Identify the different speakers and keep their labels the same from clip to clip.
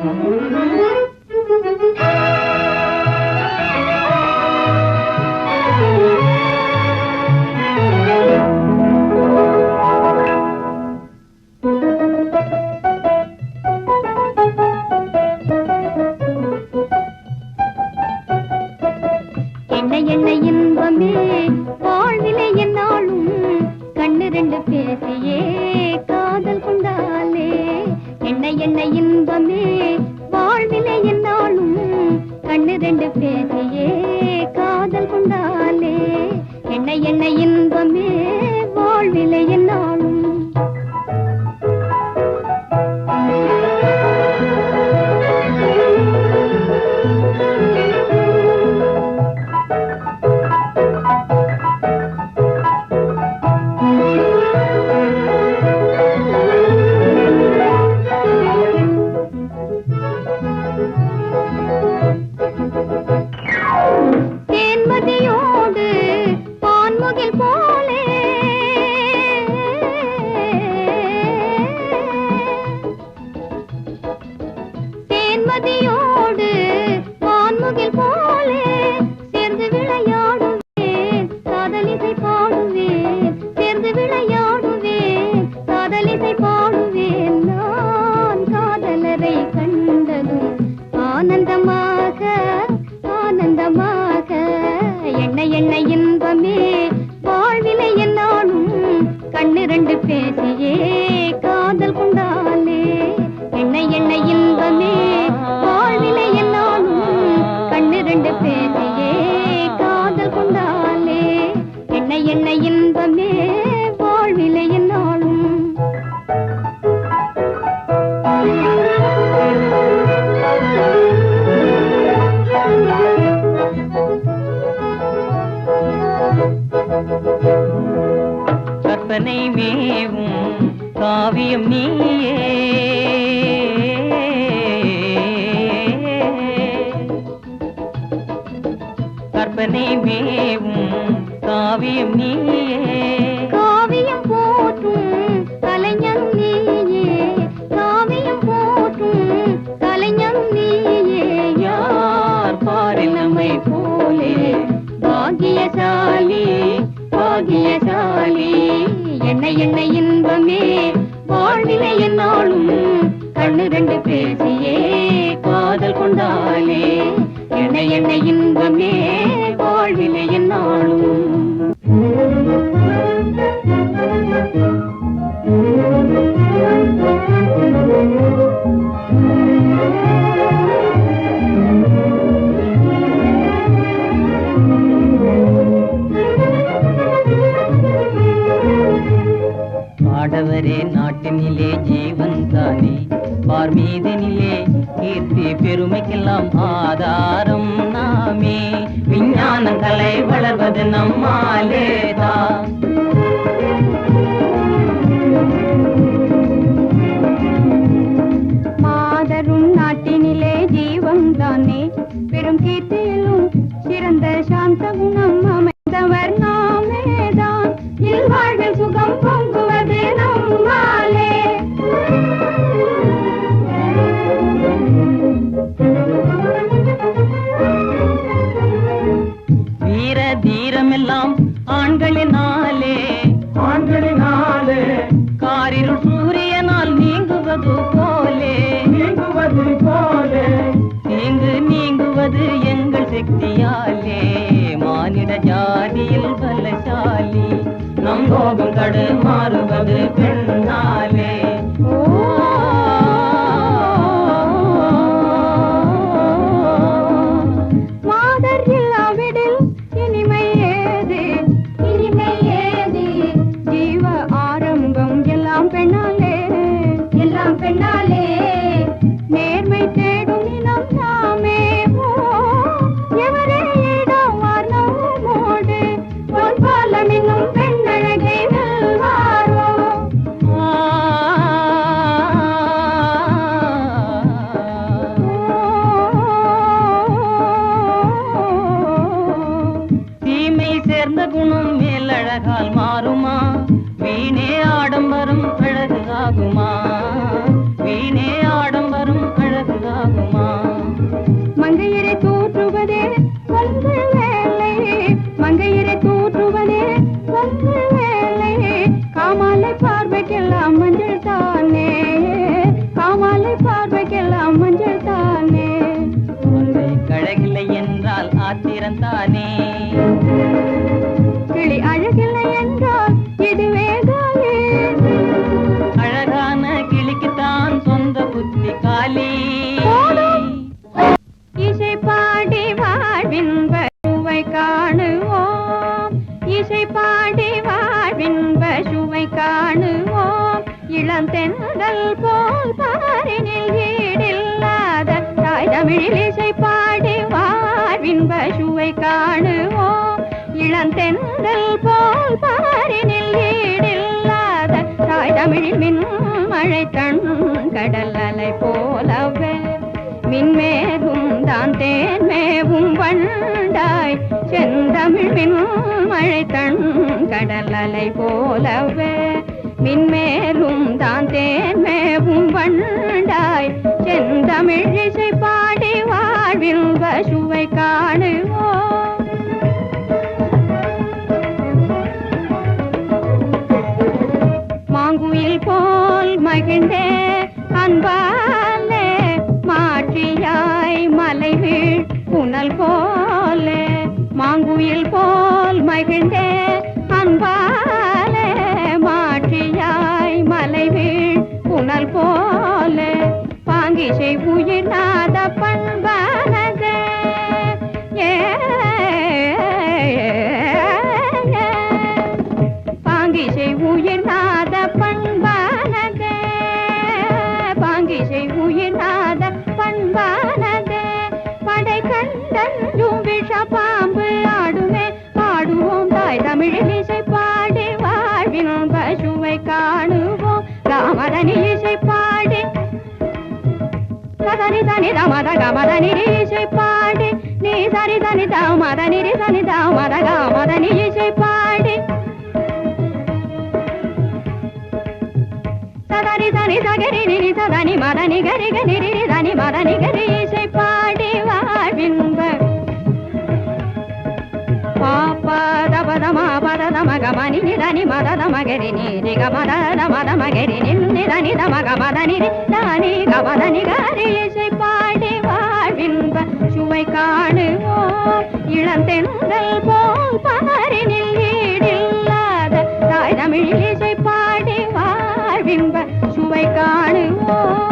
Speaker 1: Thank you. என்னையின் என்னையின் என்ன இன்பமே வாழ்விலே நாளும்
Speaker 2: ஆடவரே நாட்டினிலே ஜீவன் தானே. பார்மீதனிலே கீர்த்தி பெருமைக்கெல்லாம் ஆதாரம். விஞ்ஞானமே விஞ்ஞானங்களை வளர்வது நம்மாலேதான்
Speaker 1: மாதரும் நாட்டினிலே ஜீவம் தானே பெரும் கீர்த்தியிலும் சிறந்த சாந்த குணம்
Speaker 3: பாடி பாடி வாழ்வின் சுவை காணுவோம். இளம் தென்றல் போல் பாரினில் ஈடில்லாத தாய் தமிழில் இசை பாடி வாழ்வின் சுவை காணுவோம். இளம் தென்றல் போல் பாரினில் ஈடில்லாத தாய் தமிழில் மின் மழை தன் கடல் அலை போலவே. மின்மேகும் தான் தேன்மேவும் வண்டாய். செந்தமிழ் மின்மழை தன் கடல் அலை போலவே மின்மேலும் தான் தேன்மேவும் வண்டாய். செந்தமிழ் இசை பாடி வாழ்வில் பசுவை காணுவோ மாங்குயில் போல் மகிழ்ந்தே அன்பாலே மாற்றியாய் மலை வீழ் புனல் போலே மகிழ்ந்தே அன்பாலே மாற்றியாய் மலை புனல் போலே. பாங்கிசை உயிர் நாத பண்பானதே. ஏ பாங்கிசை உயிர் நாத தமிழில் இசை பாடி வாழ்வினும் பசுவை காணுவோம். ராமதனி இசை பாடி சதனி தனி தமத கமதனி இசை பாடி நீ சரி தனி தமத நிரி தனி தமத கமதனி இசை பாடி சதனி தனி தகரி நிரி சதனி மதனி கரி கரி தனி மதனி கரி மதத மகரி நீரி கமதத மத மகரி நிதனி தம கமத நிரி தானி கமதனி இசை பாடி வாழ்வின்ப சுவை காணுவோம் இளந்தென்றல் போல் ஈடில்லாத தாய் தமிழில் இசை பாடி வாழ்வின்ப சுவை காணுவோம்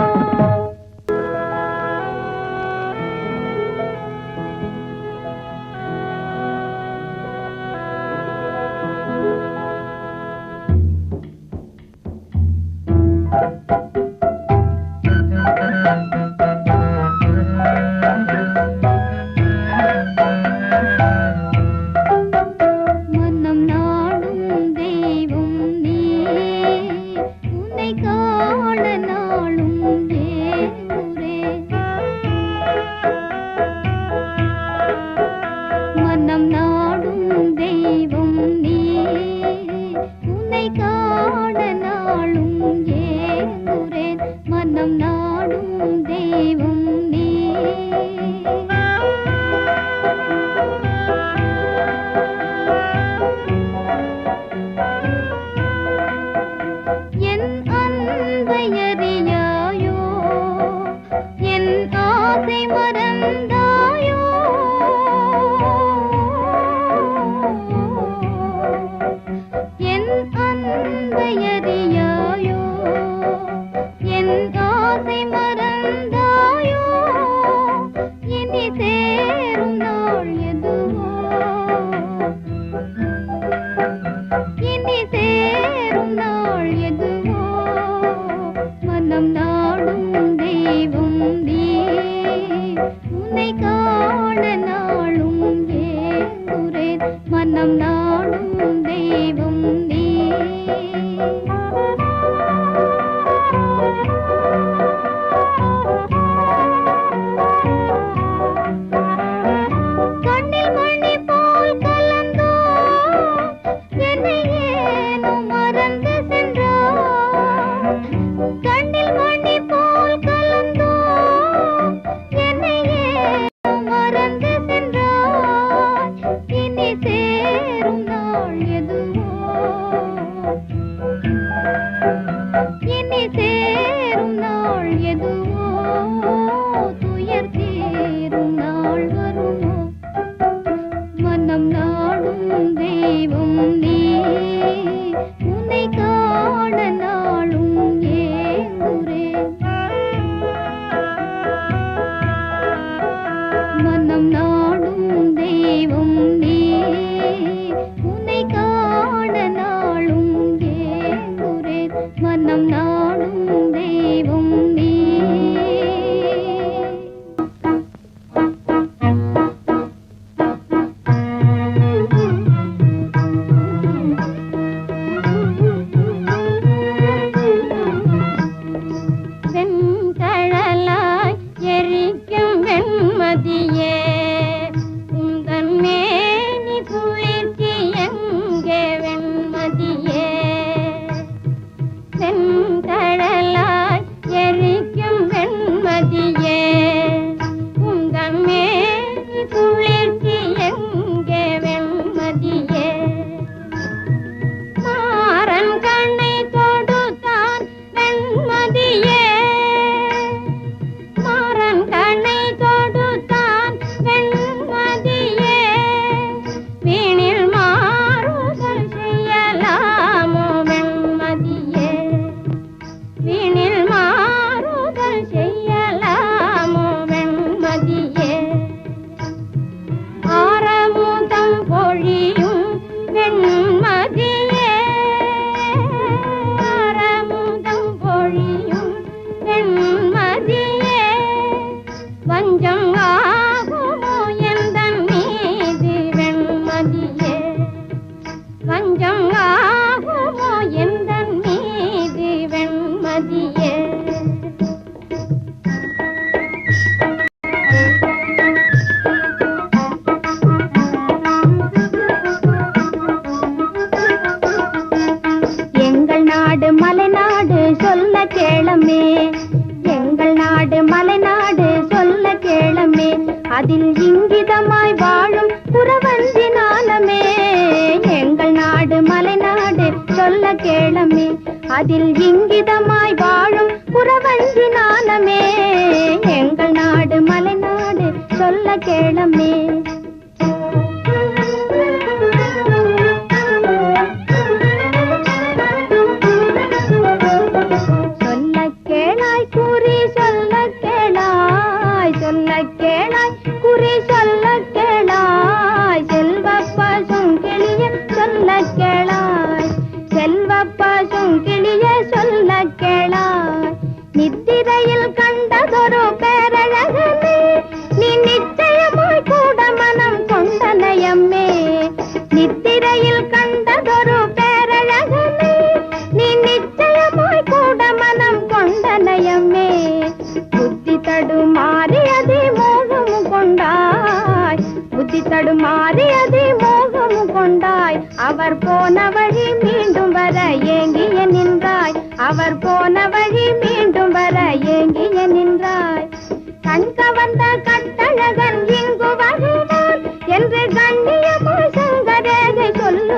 Speaker 4: கேளமே. அதில் இங்கிதமாய் வாழும் புறவஞ்சி நாணமே. எங்கள் நாடு மலைநாடு சொல்ல கேளமே.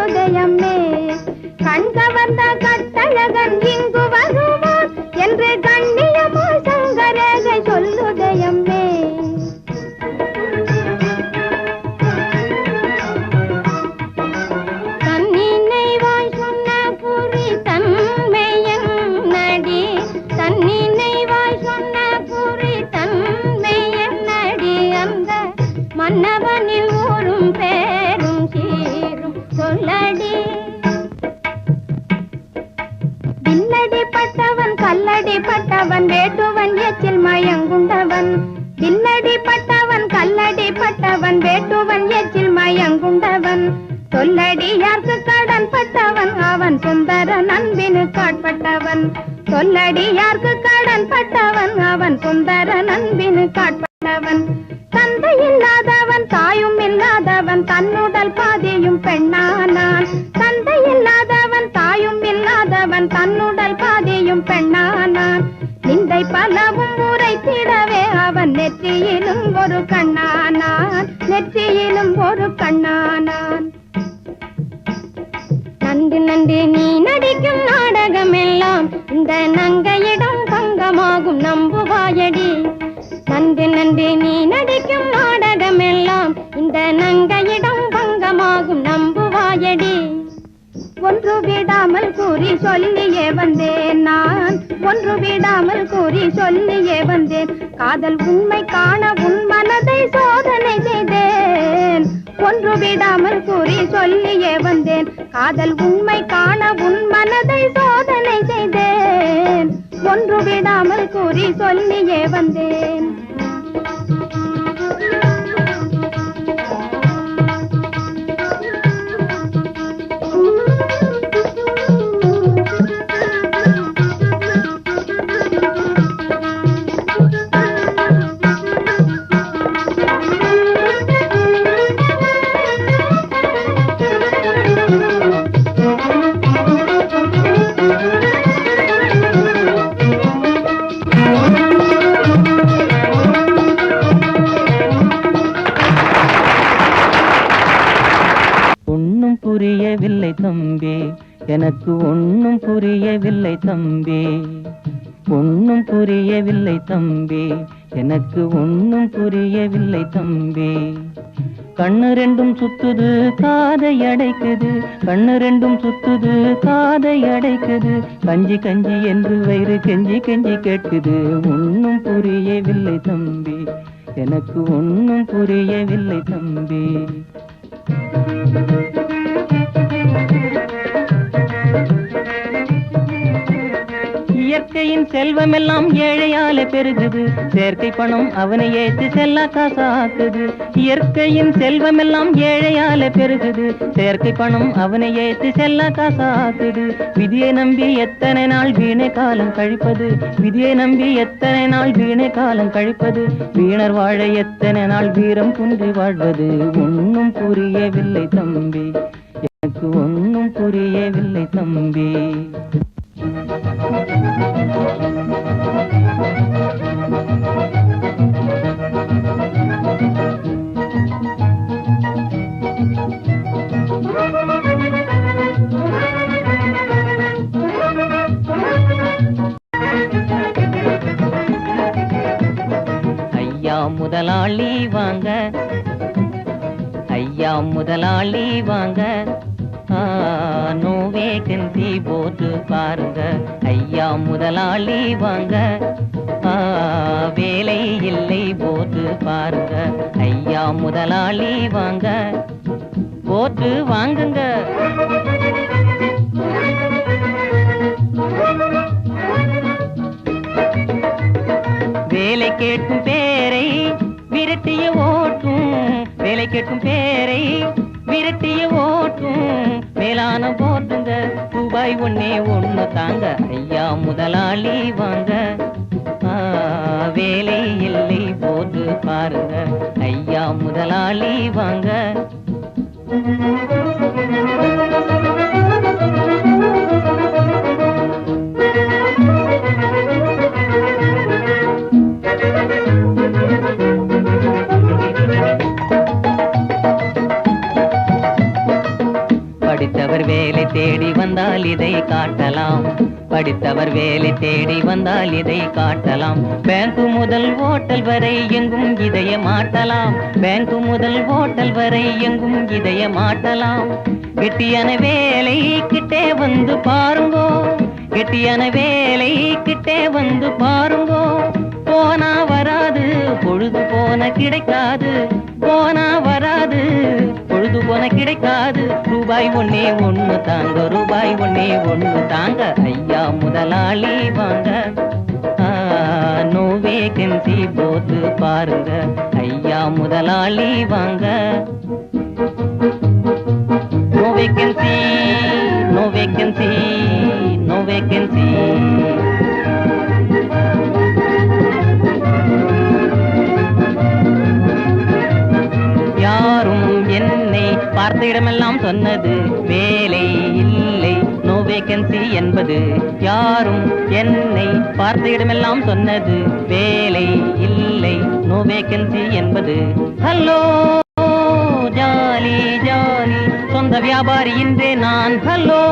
Speaker 4: ஹயமே கண்கவர்ந்த கட்டழகன் இங்கு கொண்டு நீ நடிக்கும் நாடகம் எல்லாம் இந்த நங்கையிடம் பங்கமாகும் நம்புவாயடி. ஒன்று விடாமல் கூறி சொல்லியே வந்தேன் நான். ஒன்று விடாமல் கூறி சொல்லியே வந்தேன். காதல் உண்மை காண உன் மனதை சோதனை செய்தேன். ஒன்று விடாமல் கூறி சொல்லியே வந்தேன். காதல் உண்மை காண உன் மனதை சோதனை செய்தேன்.
Speaker 3: ஒன்று விடாமல் கூறி சொல்லியே வந்தேன்.
Speaker 2: புரியவில்லை தம்பி. எனக்கு ஒன்னும் புரியவில்லை தம்பி. ஒன்னும் புரியவில்லை தம்பி. எனக்கு ஒன்னும் புரியவில்லை தம்பி. கண்ணு ரெண்டும் சுத்துது காதை அடைக்குது. கண்ணு ரெண்டும் சுத்துது காதை அடைக்குது. கஞ்சி கஞ்சி என்று வயிறு கெஞ்சி கெஞ்சி கேட்குது. ஒன்னும் புரியவில்லை தம்பி. எனக்கு ஒன்னும் புரியவில்லை தம்பி. இயற்கையின் செல்வமெல்லாம் ஏழையால பெருகுது. செயற்கை பணம் அவனை ஏத்து செல்லா காசாக்குது. இயற்கையின் செல்வமெல்லாம் ஏழையால பெருகுது. செயற்கை பணம் அவனை ஏத்து செல்லா காசாக்குது. விதியை நம்பி எத்தனை நாள் வீணை காலம் கழிப்பது? விதியை நம்பி எத்தனை நாள் வீணை காலம் கழிப்பது? வீணர் வாழ எத்தனை நாள் வீரம் குன்றி வாழ்வது? ஒன்னும் புரியவில்லை தம்பி. எனக்கு ஒன்னும் புரியவில்லை தம்பி. முதலாளி வாங்க. ஐயா முதலாளி வாங்க. ஆ, முதலாளி வாங்க. ஆ, வேலை இல்லை போட்டு பாருங்க. ஐயா முதலாளி வாங்க. போட்டு வாங்குங்க. வேலை கேட்கும் பேரை விரட்டிய ஓட்டும். வேலை கேட்கும் பேரை விரட்டிய ஓட்டும். மேலான போ ரூபாய் ஒன்னே ஒண்ணு தாங்க. ஐயா முதலாளி வாங்க. வேலை இல்லை போட்டு பாருங்க. ஐயா முதலாளி வாங்க. தேடி வந்தால் இதை காட்டலாம். படித்தவர் வேலை தேடி வந்தால் இதை காட்டலாம். பேங்கு முதல் ஓட்டல் வரை எங்கும் இதைய மாட்டலாம். பேங்கு முதல் ஓட்டல் வரை எங்கும் இதைய மாட்டலாம். கெட்டியான வேலை கிட்டே வந்து பாருங்கோ. கெட்டியான வேலை கிட்டே வந்து பாருங்கோ. போனா வராது பொழுது போன கிடைக்காது. போனா வராது பொழுது கிடைக்காது ரூபாய் ஒன்னே ஒன்னு தாங்க ரூபாய் ஒன்னே ஒன்னு தாங்க. ஐயா முதலாளி வாங்க. நோ வேகன்சி போத்து பாருங்க. ஐயா முதலாளி வாங்க. No vacancy no vacancy no vacancy பார்த்த இடமெல்லாம் சொன்னது. வேலை இல்லை. நோ வேகன்சி என்பது யாரும் என்னை பார்த்த இடமெல்லாம் சொன்னது. வேலை இல்லை. நோ வேகன்சி என்பது. Hello jolly jolly. சொந்த வியாபாரி இன்றே நான். ஹலோ